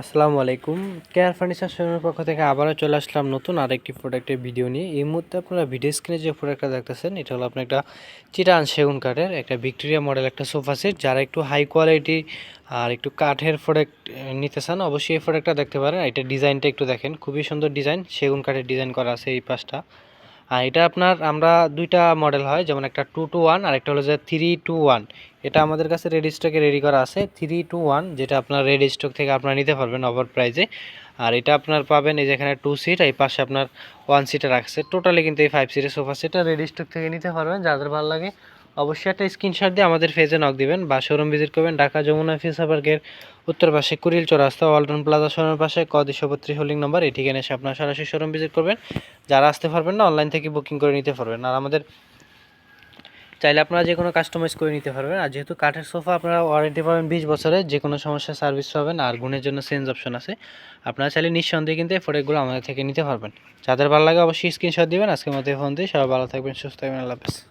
আসসালামু আলাইকুম। Care furniture শোরুমের পক্ষ থেকে আবারও চলে আসলাম নতুন আরেকটি প্রোডাক্টের ভিডিও নিয়ে। এই মুহূর্তে আপনারা ভিডিও স্ক্রিনে যে প্রোডাক্টটা দেখতেছেন, এটা হলো আপনার একটা চিটান সেগুন কাঠের একটা ভিক্টোরিয়া মডেল একটা সোফা সেট। যারা একটু হাই কোয়ালিটি আর একটু কাঠের প্রোডাক্ট নিতে চান, অবশ্যই এই প্রোডাক্টটা দেখতে পারেন। এটা ডিজাইনটা একটু দেখেন। খুবই সুন্দর ডিজাইন সেগুন কাঠের ডিজাইন করা আছে এই পাশটা। আর এটা আপনার আমরা দুইটা মডেল হয়, যেমন একটা টু টু ওয়ান আর একটা হলো যে থ্রি টু ওয়ান এটা আমাদের কাছে রেডি স্টকে রেডি করা আছে থ্রি টু ওয়ান যেটা আপনার রেডি স্টক থেকে আপনারা নিতে পারবেন ওভার প্রাইজে আর এটা আপনার পাবেন এই যেখানে টু সিট এই পাশে আপনার ওয়ান সিটে রাখছে। টোটালি কিন্তু এই ফাইভ সিটের সোফা সেটা রেডি স্টক থেকে নিতে পারবেন, যাদের ভালো লাগে অবশ্যই একটা স্ক্রিনশট দিয়ে আমাদের ফেজে নক দিবেন, বা শোরুম ভিজিট করবেন, ঢাকা যমুনা ফিসা পার্কের উত্তর পাশে কুড়িল চৌরাস্তা ওয়ালটন প্লাজা শোরুমের পাশে ক দুশো বত্রিশ হোল্ডিং নম্বর এই ঠিকানা এসে আপনার সরাসরি শোরুম ভিজিট করবেন। যারা আসতে পারবেন না অনলাইন থেকে বুকিং করে নিতে পারবেন। আর আমাদের চাইলে আপনারা যে কোনো কাস্টমাইজ করে নিতে পারবেন। আর যেহেতু কাঠের সোফা আপনারা ওয়ারেন্টি পাবেন বিশ বছরের যে কোনো সমস্যা সার্ভিস পাবেন, আর গুণের জন্য চেঞ্জ অপশন আছে। আপনারা চাইলে নিঃসন্দেহে কিন্তু এই প্রোডাক্টগুলো আমাদের থেকে নিতে পারবেন। যাদের ভালো লাগে অবশ্যই স্ক্রিনশট দিবেন। আজকের মতো ফোন দিয়ে সবাই ভালো থাকবেন, সুস্থ থাকবেন। আল্লাহ হাফেজ।